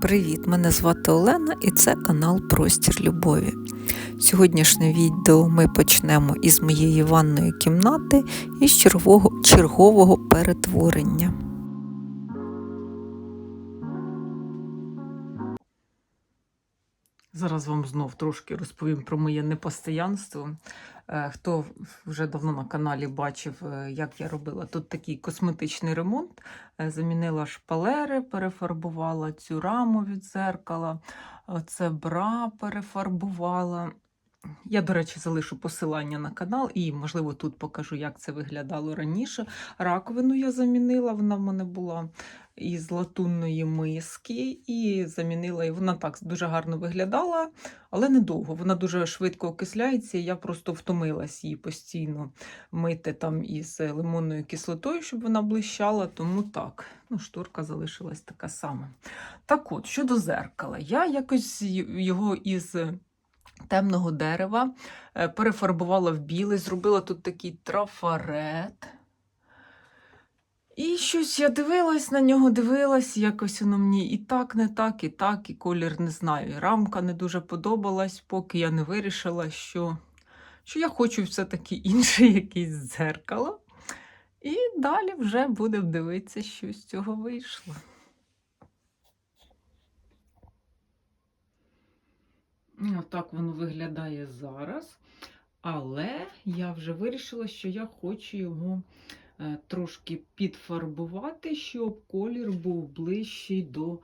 Привіт! Мене звати Олена і це канал Простір Любові. Сьогоднішнє відео ми почнемо із моєї ванної кімнати і з чергового, чергового перетворення. Зараз вам знов трошки розповім про моє непостоянство. Е, Хто вже давно на каналі бачив, е, як я робила тут такий косметичний ремонт, Е, замінила шпалери, перефарбувала цю раму від зеркала, це бра перефарбувала. Я, до речі, залишу посилання на канал і, можливо, тут покажу, як це виглядало раніше. Раковину я замінила, вона в мене була із латунної миски, і замінила і вона так дуже гарно виглядала, але недовго. Вона дуже швидко окисляється, і я просто втомилась її постійно мити там із лимонною кислотою, щоб вона блищала. Тому так, ну, шторка залишилась така сама. Так от, щодо зеркала, я якось його із темного дерева е, перефарбувала в білий, зробила тут такий трафарет. І щось я дивилась на нього, дивилась, якось воно мені і так, не так, і так, і колір не знаю. І рамка не дуже подобалась, поки я не вирішила, що, що я хочу все-таки інше якесь дзеркало. І далі вже будемо дивитися, що з цього вийшло. Отак воно виглядає зараз. Але я вже вирішила, що я хочу його е, трошки підфарбувати, щоб колір був ближчий до е,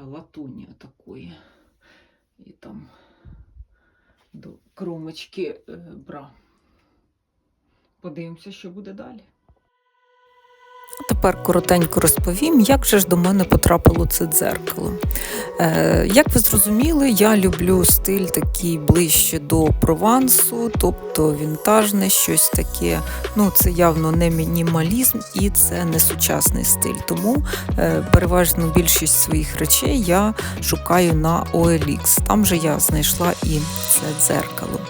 латуні такої. І там до кромочки е, бра. Подивимося, що буде далі. Тепер коротенько розповім, як же ж до мене потрапило це дзеркало. Е, Як ви зрозуміли, я люблю стиль такий ближче до провансу, тобто вінтажне, щось таке. Ну, це явно не мінімалізм і це не сучасний стиль. Тому е, переважно більшість своїх речей я шукаю на OLX. Там же я знайшла і це дзеркало.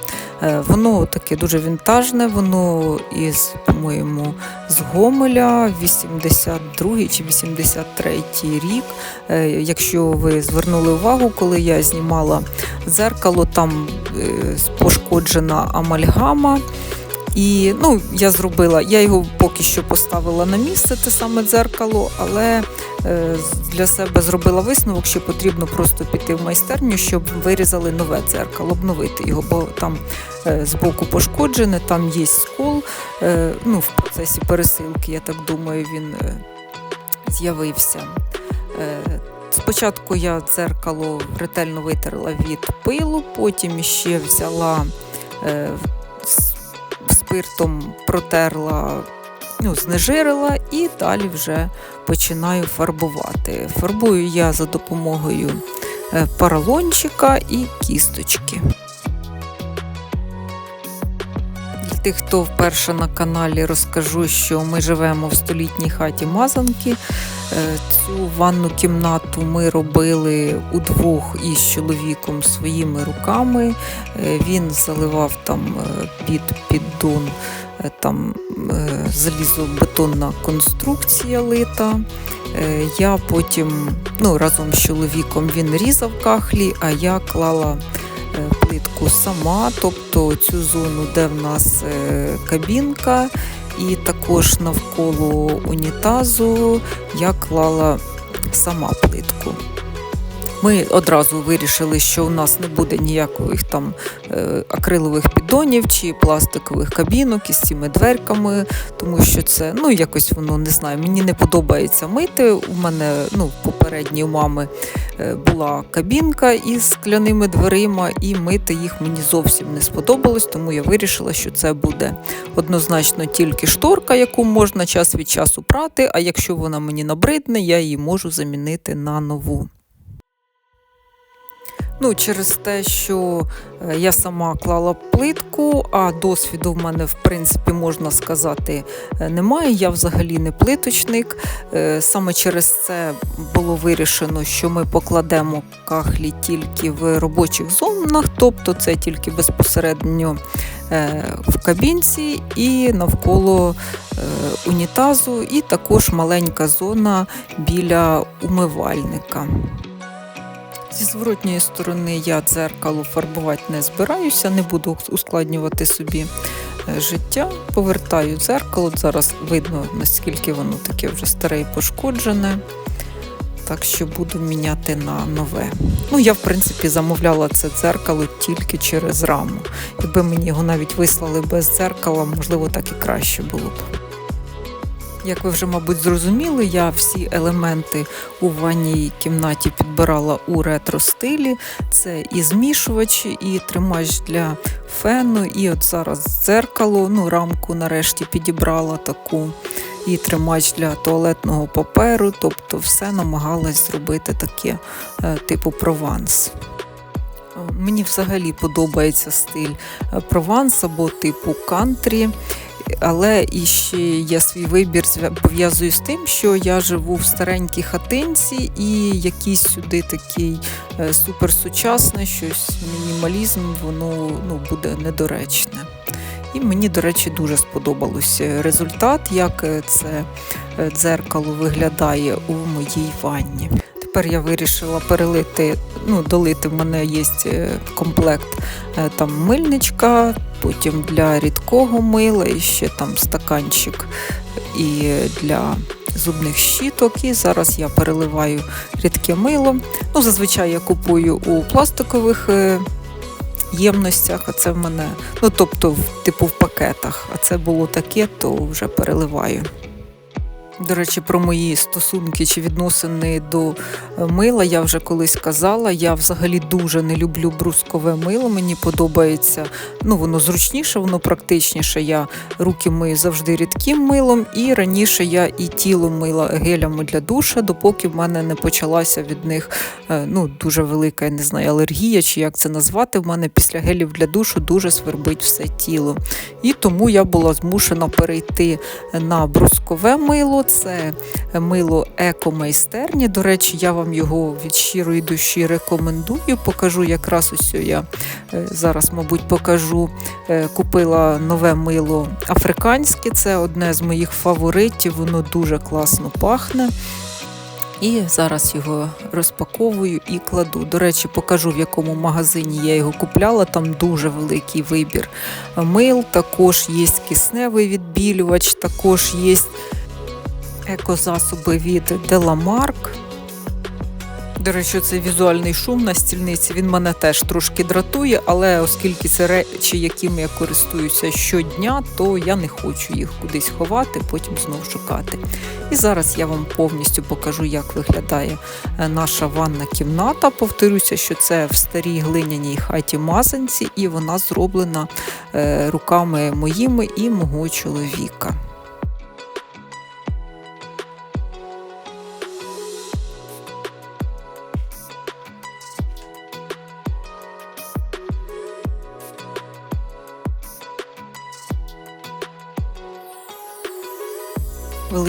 Е, Воно таке дуже вінтажне, воно із, по-моєму, з Гомеля, 82 чи 83 рік. Е, Якщо ви звернули увагу, коли я знімала дзеркало, там е, пошкоджена амальгама. І ну, я зробила, я його поки що поставила на місце, те саме дзеркало, але е, для себе зробила висновок, що потрібно просто піти в майстерню, щоб вирізали нове дзеркало, обновити його, бо там е, збоку пошкоджене, там є скол. Е, ну, в процесі пересилки, я так думаю, він з'явився. Спочатку я дзеркало ретельно витерла від пилу, потім ще взяла спиртом протерла, ну, знежирила і далі вже починаю фарбувати. Фарбую я за допомогою е, поролончика і кісточки. Тих, хто вперше на каналі, розкажу, що ми живемо в столітній хаті Мазанки. Е, Цю ванну кімнату ми робили удвох із чоловіком своїми руками. Е, Він заливав там е, під піддон, там залізобетонна конструкція лита. Я потім ну, разом з чоловіком він різав кахлі, а я клала плитку сама, тобто цю зону, де в нас е, кабінка, і також навколо унітазу я клала сама плитку. Ми одразу вирішили, що у нас не буде ніяких там е, акрилових піддонів чи пластикових кабінок із цими дверками, тому що це ну якось воно не знаю. Мені не подобається мити. У мене ну попередній у мами е, була кабінка із скляними дверима, і мити їх мені зовсім не сподобалось, тому я вирішила, що це буде однозначно тільки шторка, яку можна час від часу прати. А якщо вона мені набридне, я її можу замінити на нову. Ну, через те, що е, я сама клала плитку, а досвіду в мене, в принципі, можна сказати, е, немає. Я взагалі не плиточник. Е, Саме через це було вирішено, що ми покладемо кахлі тільки в робочих зонах, тобто це тільки безпосередньо в кабінці і навколо унітазу, і також маленька зона біля умивальника. Зі зворотньої сторони я дзеркало фарбувати не збираюся, не буду ускладнювати собі е, життя. Повертаю дзеркало. Зараз видно, наскільки воно таке вже старе і пошкоджене. Так що буду міняти на нове. Ну, я, в принципі, замовляла це дзеркало тільки через раму. Якби мені його навіть вислали без дзеркала, можливо, так і краще було б. Як ви вже, мабуть, зрозуміли, я всі елементи у ванній кімнаті підбирала у ретро-стилі. Це і змішувачі, і тримач для фену, і от зараз дзеркало, ну, рамку нарешті підібрала таку, і тримач для туалетного паперу, тобто все намагалась зробити таке е, типу прованс. Мені взагалі подобається стиль е, прованс або типу кантрі. Але і ще я свій вибір пов'язую з тим, що я живу в старенькій хатинці, і якийсь сюди такий е, суперсучасний, щось мінімалізм, воно ну, буде недоречне. І мені, до речі, дуже сподобався результат, як е, це е, дзеркало виглядає у моїй ванні. Тепер я вирішила перелити, ну, долити в мене є комплект там мильничка, потім для рідкого мила, і ще там стаканчик і для зубних щіток. І зараз я переливаю рідке мило. Ну, Зазвичай я купую у пластикових е, ємностях, а це в мене, ну тобто, типу в пакетах. А це було таке, то вже переливаю. До речі, про мої стосунки чи відносини до е, мила я вже колись казала. Я взагалі дуже не люблю брускове мило. Мені подобається, ну воно зручніше, воно практичніше. Я руки мию завжди рідким милом, і раніше я і тіло мила гелями для душа, допоки в мене не почалася від них е, ну, дуже велика, я не знаю, алергія, чи як це назвати. В мене після гелів для душу дуже свербить все тіло. І тому я була змушена перейти на брускове мило це мило еко-майстерні. До речі, я вам його від щирої душі рекомендую. Покажу якраз ось я е, зараз, мабуть, покажу. Е, купила нове мило африканське, це одне з моїх фаворитів, воно дуже класно пахне. І зараз його розпаковую і кладу. До речі, покажу, в якому магазині я його купляла. Там дуже великий вибір мил, також є кисневий відбілювач, також є екозасоби від Деламарк. До речі, цей візуальний шум на стільниці він мене теж трошки дратує, але оскільки це речі, якими я користуюся щодня, то я не хочу їх кудись ховати, потім знову шукати. І зараз я вам повністю покажу, як виглядає е, наша ванна кімната. Повторюся, що це в старій глиняній хаті мазанці, і вона зроблена е, руками моїми і мого чоловіка.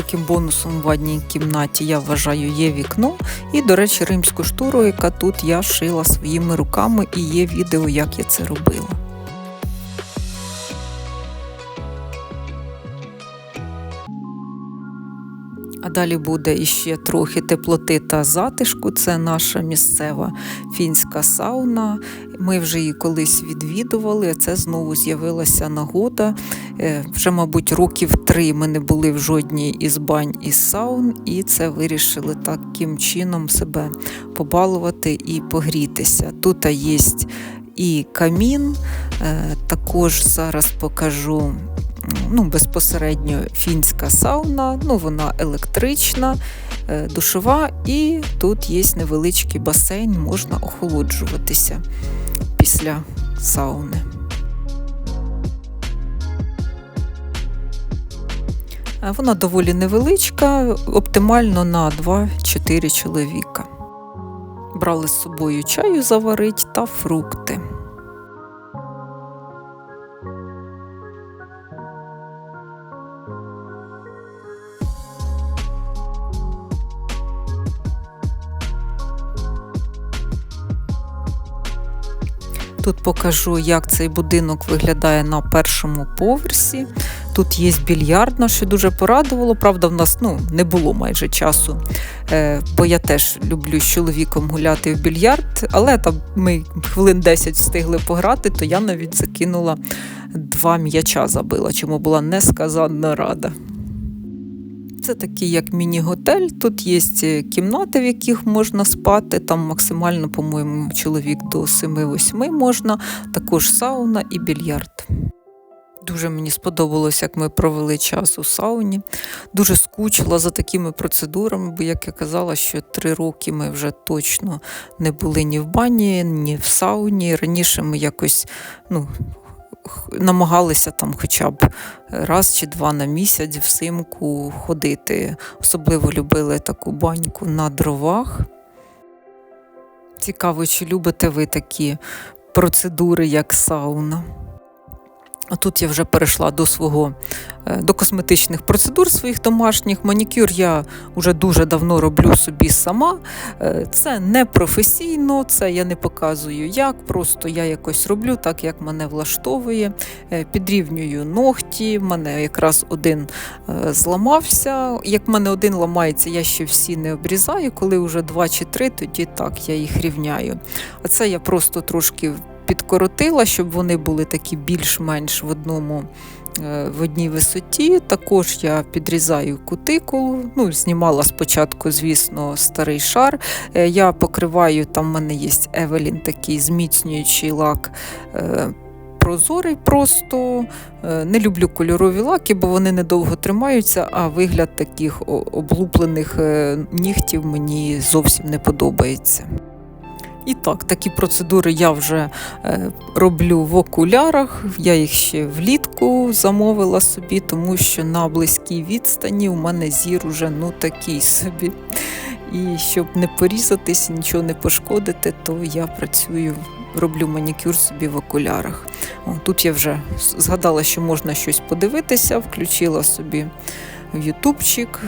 Великим бонусом в ванній кімнаті я вважаю є вікно. І, до речі, римську штуру, яка тут я шила своїми руками, і є відео, як я це робила. Далі буде іще трохи теплоти та затишку. Це наша місцева фінська сауна. Ми вже її колись відвідували, це знову з'явилася нагода. Е, вже, мабуть, років три ми не були в жодній із бань і саун, і це вирішили таким чином себе побалувати і погрітися. Тут є і камін, е, також зараз покажу ну, безпосередньо фінська сауна, ну, вона електрична, е, душова, і тут є невеличкий басейн, можна охолоджуватися після сауни. Е, вона доволі невеличка, оптимально на 2-4 чоловіка. Брали з собою чаю заварить та фрукти. Тут покажу, як цей будинок виглядає на першому поверсі. Тут є більярдна, що дуже порадувало. Правда, в нас ну, не було майже часу, е, бо я теж люблю з чоловіком гуляти в більярд, але там ми хвилин 10 встигли пограти, то я навіть закинула два м'яча забила, чому була несказанно рада. Це такий як міні-готель. Тут є кімнати, в яких можна спати. Там максимально, по-моєму, чоловік до 7-8 можна, також сауна і більярд. Дуже мені сподобалось, як ми провели час у сауні. Дуже скучила за такими процедурами, бо, як я казала, що три роки ми вже точно не були ні в бані, ні в сауні. Раніше ми якось ну, намагалися там хоча б раз чи два на місяць взимку ходити. Особливо любили таку баньку на дровах. Цікаво, чи любите ви такі процедури, як сауна. Тут я вже перейшла до свого Е, до косметичних процедур своїх домашніх. Манікюр я вже дуже давно роблю собі сама. Е, це не професійно, це я не показую як. Просто я якось роблю так, як мене влаштовує. Е, підрівнюю ногті, в мене якраз один зламався. Як в мене один ламається, я ще всі не обрізаю. Коли вже два чи три, тоді так я їх рівняю. А це я просто трошки підкоротила, щоб вони були такі більш-менш в одному. Е, в одній висоті. Також я підрізаю кутикулу. Ну, Знімала спочатку, звісно, старий шар. Е, я покриваю, там в мене є Евелін такий зміцнюючий лак. Е, прозорий просто, не люблю кольорові лаки, бо вони недовго тримаються, а вигляд таких облуплених нігтів мені зовсім не подобається. І так, такі процедури я вже е, роблю в окулярах. Я їх ще влітку замовила собі, тому що на близькій відстані у мене зір уже ну такий собі. І щоб не порізатись, нічого не пошкодити, то я працюю, роблю манікюр собі в окулярах. О, Тут я вже згадала, що можна щось подивитися, включила собі ютубчик.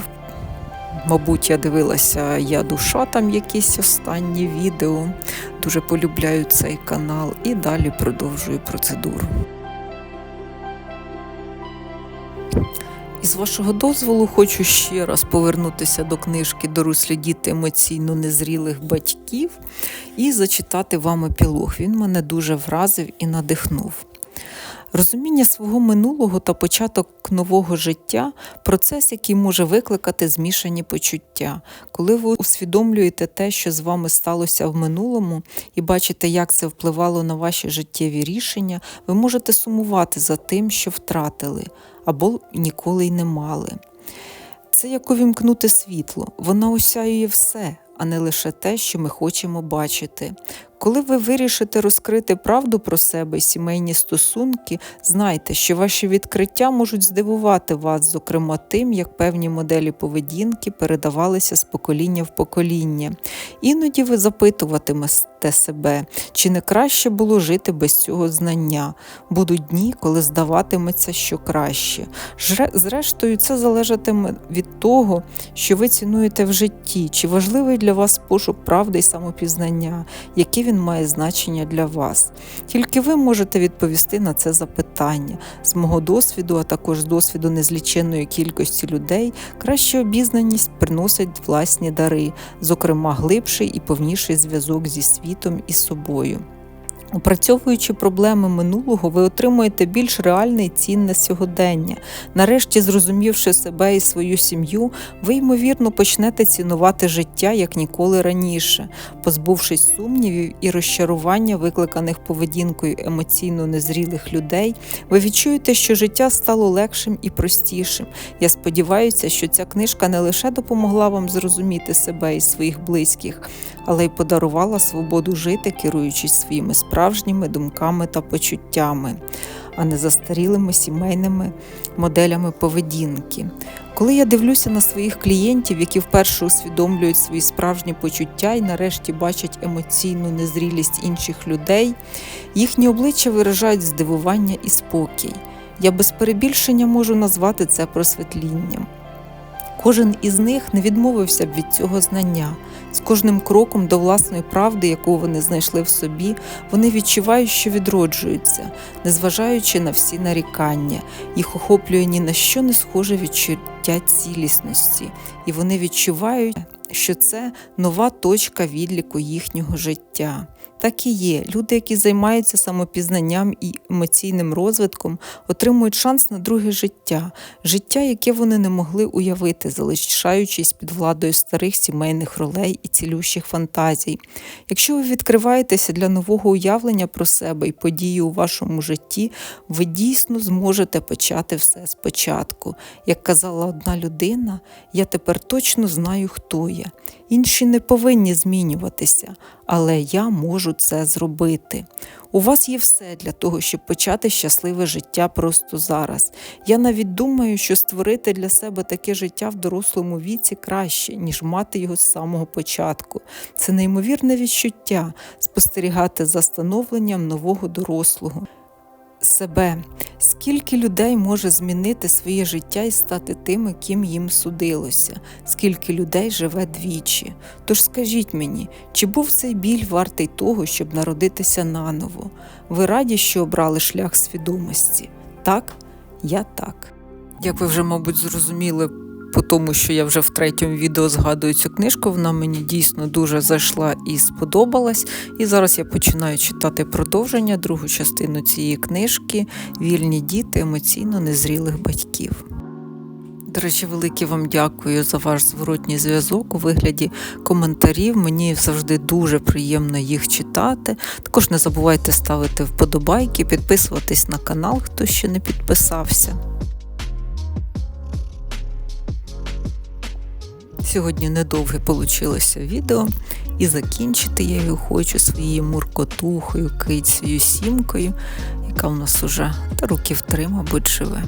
Мабуть, я дивилася я душа, там якісь останні відео. Дуже полюбляю цей канал і далі продовжую процедуру. І з вашого дозволу хочу ще раз повернутися до книжки Дорослі діти емоційно незрілих батьків і зачитати вам епілог. Він мене дуже вразив і надихнув. Розуміння свого минулого та початок нового життя процес, який може викликати змішані почуття. Коли ви усвідомлюєте те, що з вами сталося в минулому, і бачите, як це впливало на ваші життєві рішення, ви можете сумувати за тим, що втратили або ніколи й не мали. Це як увімкнути світло, вона осяює все, а не лише те, що ми хочемо бачити. Коли ви вирішите розкрити правду про себе і сімейні стосунки, знайте, що ваші відкриття можуть здивувати вас, зокрема тим, як певні моделі поведінки передавалися з покоління в покоління. Іноді ви запитуватимете себе, чи не краще було жити без цього знання. Будуть дні, коли здаватиметься, що краще. Зрештою, це залежатиме від того, що ви цінуєте в житті, чи важливий для вас пошук правди і самопізнання, які він має значення для вас. Тільки ви можете відповісти на це запитання. З мого досвіду, а також з досвіду незліченної кількості людей, краща обізнаність приносить власні дари, зокрема глибший і повніший зв'язок зі світом і собою. Опрацьовуючи проблеми минулого, ви отримуєте більш реальне і цінне сьогодення. Нарешті, зрозумівши себе і свою сім'ю, ви, ймовірно, почнете цінувати життя як ніколи раніше, позбувшись сумнівів і розчарування, викликаних поведінкою емоційно незрілих людей, ви відчуєте, що життя стало легшим і простішим. Я сподіваюся, що ця книжка не лише допомогла вам зрозуміти себе і своїх близьких, але й подарувала свободу жити, керуючись своїми справжніми думками та почуттями, а не застарілими сімейними моделями поведінки. Коли я дивлюся на своїх клієнтів, які вперше усвідомлюють свої справжні почуття і нарешті бачать емоційну незрілість інших людей, їхні обличчя виражають здивування і спокій. Я без перебільшення можу назвати це просвітлінням. Кожен із них не відмовився б від цього знання. З кожним кроком до власної правди, яку вони знайшли в собі, вони відчувають, що відроджуються, незважаючи на всі нарікання. Їх охоплює ні на що не схоже відчуття цілісності, і вони відчувають, що це нова точка відліку їхнього життя. Так і є. Люди, які займаються самопізнанням і емоційним розвитком, отримують шанс на друге життя, життя, яке вони не могли уявити, залишаючись під владою старих сімейних ролей і цілющих фантазій. Якщо ви відкриваєтеся для нового уявлення про себе і події у вашому житті, ви дійсно зможете почати все спочатку. Як казала одна людина, я тепер точно знаю, хто я. Інші не повинні змінюватися, але я можу це зробити. У вас є все для того, щоб почати щасливе життя просто зараз. Я навіть думаю, що створити для себе таке життя в дорослому віці краще, ніж мати його з самого початку. Це неймовірне відчуття спостерігати за становленням нового дорослого. Себе, скільки людей може змінити своє життя і стати тими, ким їм судилося, скільки людей живе двічі. Тож скажіть мені, чи був цей біль вартий того, щоб народитися наново? Ви раді, що обрали шлях свідомості? Так, я так. Як ви вже, мабуть, зрозуміли, по тому, що я вже в третьому відео згадую цю книжку, вона мені дійсно дуже зайшла і сподобалась. І зараз я починаю читати продовження, другу частину цієї книжки Вільні діти емоційно незрілих батьків. До речі, велике вам дякую за ваш зворотній зв'язок у вигляді коментарів. Мені завжди дуже приємно їх читати. Також не забувайте ставити вподобайки, підписуватись на канал, хто ще не підписався. Сьогодні недовге получилося відео, і закінчити я його хочу своєю муркотухою, кицею, сімкою, яка в нас уже та років три, мабуть, живе.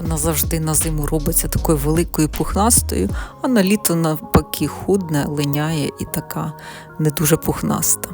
Вона завжди на зиму робиться такою великою пухнастою, а на літо навпаки худне, линяє і така не дуже пухнаста.